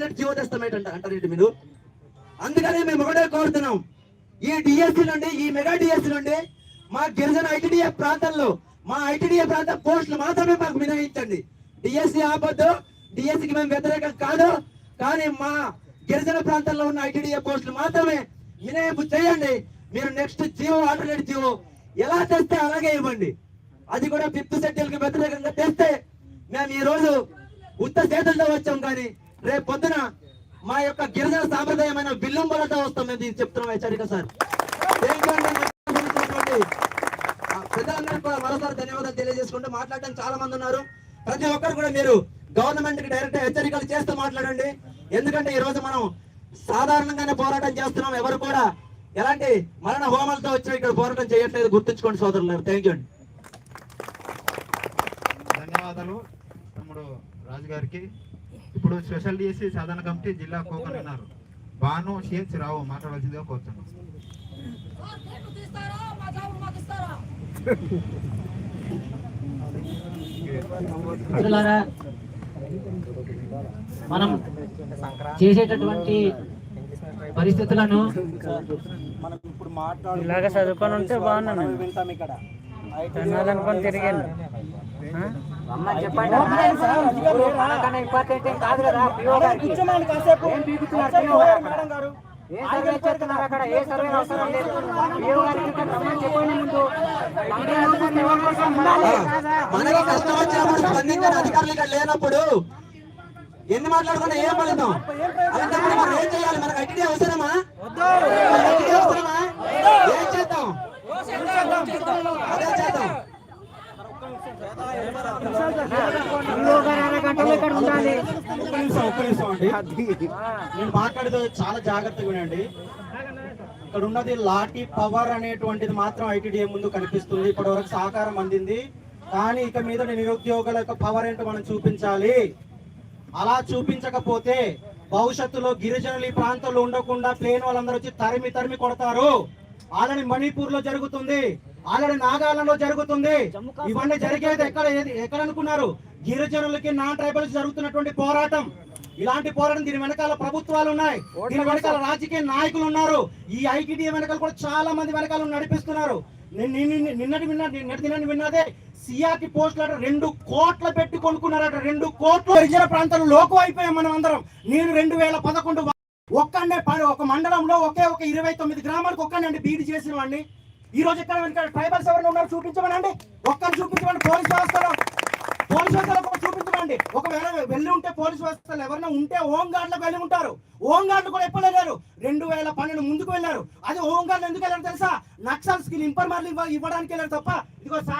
Alternate GO టెస్టమేట్ అంట అంటారు మీరు? అందుకని మేము ఒకటే కోరుతున్నాం. ఈ డిఎస్సి నుండి ఈ మెగా డిఎస్సి నుండి మా గిరిజన ఐటీడీఏ ప్రాంతంలో మా ఐటీడీఏ ప్రాంత పోస్టులు మాత్రమే మాకు మినహాయించండి. డిఎస్సి ఆపొద్దు. డిఎస్సికి మేము వ్యతిరేకం కాదు. కానీ మా గిరిజన ప్రాంతంలో ఉన్న ఐటీడీఏ పోస్టులు మాత్రమే మినహాయింపు చేయండి. మీరు నెక్స్ట్ జీవో ఆల్టర్నేట్ జీవో ఎలా తెస్తే అలాగే ఇవ్వండి. అది కూడా ఫిఫ్త్ షెడ్యూల్కి వ్యతిరేకంగా తెస్తే మేము ఈ రోజు ఉత్త చేతులతో వచ్చాం కానీ రేపు పొద్దున మా యొక్క గిరిజన సాంప్రదాయమైన బిల్లంబలతో వస్తాం మేము చెప్తున్నాం హెచ్చరిక సార్. పెద్దలందరికీ కూడా మరోసారి ధన్యవాదాలు తెలియజేసుకుంటూ మాట్లాడడం చాలా మంది ఉన్నారు. ప్రతి ఒక్కరు కూడా మీరు గవర్నమెంట్కి డైరెక్ట్ హెచ్చరికలు చేస్తూ మాట్లాడండి. ఎందుకంటే ఈ రోజు మనం సాధారణంగానే పోరాటం చేస్తున్నాం. ఎవరు కూడా ఎలాంటి మరణ హోమాలతో వచ్చి ఇక్కడ పోరాటం చేయట్లేదు. గుర్తుంచుకోండి సోదరులు థ్యాంక్ యూ అండి. ధన్యవాదాలు తమ్ముడు రాజు గారికి ఇప్పుడు స్పెషల్ డిఎస్సి సాధన కమిటీ జిల్లా కోకలు ఉన్నారు బాను షేక్స్ రావు మాట్లాడాల్సిందిగా కోరుతున్నాం. మనం చేసేటటువంటి పరిస్థితులను ఇలాగ చదువుకొని ఉంటే బాగున్నాను. తినాలనుకొని తిరిగాను. మనకి కష్టం వచ్చినప్పుడు స్పందించిన అధికారులు ఇక్కడ లేనప్పుడు. ఎన్ని మాట్లాడుకున్నా ఏం ఫలితం? అలాంటప్పుడు మనం ఏం చేయాలి? మనకు ఐటీ అవసరమా? అవసరమా? ఏం చేద్దాం? నేను మాట్లాడేది చాలా జాగ్రత్తగా ఉండండి. ఇక్కడ ఉన్నది లాఠీ పవర్ అనేటువంటిది మాత్రం ఐటీడీఏ ముందు కనిపిస్తుంది. ఇప్పటి వరకు సహకారం అందింది. కానీ ఇక మీద నిరుద్యోగుల యొక్క పవర్ ఏంటో మనం చూపించాలి. అలా చూపించకపోతే భవిష్యత్తులో గిరిజనులు ఈ ప్రాంతంలో ఉండకుండా ప్లేన్ వాళ్ళందరూ వచ్చి తరిమి తరిమి కొడతారు. ఆల్రెడీ మణిపూర్లో జరుగుతుంది. ఆల్రెడీ నాగాలాండ్లో జరుగుతుంది ఇవన్నీ జరిగేది ఎక్కడ ఎక్కడ అనుకున్నారు? గిరిజనులకి నాన్ ట్రైబల్స్ జరుగుతున్నటువంటి పోరాటం. ఇలాంటి పోరాటం దీని వెనకాల ప్రభుత్వాలు ఉన్నాయి. దీని వెనకాల రాజకీయ నాయకులు ఉన్నారు. ఈ ఐటీడీ వెనకాల కూడా చాలా మంది వెనకాల నడిపిస్తున్నారు. నిన్న- నిన్న- నిన్నటి విన్నా నిన్నటి దినాన్ని విన్నదే సియాకి పోస్టులు రెండు కోట్ల పెట్టి కొనుక్కున్నారట. రెండు కోట్ల గిరిజన ప్రాంతాలు లోకం అయిపోయాం మనం అందరం. నేను రెండు వేల పదకొండు ఒక్కనే ఒక మండలంలో ఒకే ఒక ఇరవై తొమ్మిది గ్రామాలకు ఒక్కనండి బీడి చేసిన వాడిని. ఈ రోజు ఇక్కడ ఇక్కడ ట్రైబల్స్ ఎవరైనా ఉన్నారు చూపించమనండి. ఒక్కరు చూపించమండి పోలీస్ వ్యవస్థలో పోలీస్ వ్యవస్థలో చూపించమండి ఒకవేళ వెళ్ళి ఉంటే పోలీస్ వ్యవస్థలు ఎవరైనా ఉంటే హోం గార్డులకు వెళ్ళి ఉంటారు. హోం గార్డులు కూడా ఎప్పుడు వెళ్ళారు రెండు వేల పన్నెండు ముందుకు వెళ్ళారు. అది హోం గార్డులు ఎందుకు వెళ్ళారు తెలుసా? నక్సల్స్కి ఇన్ఫర్మర్లు ఇవ్వడానికి వెళ్ళారు తప్ప. ఇదిగో సా-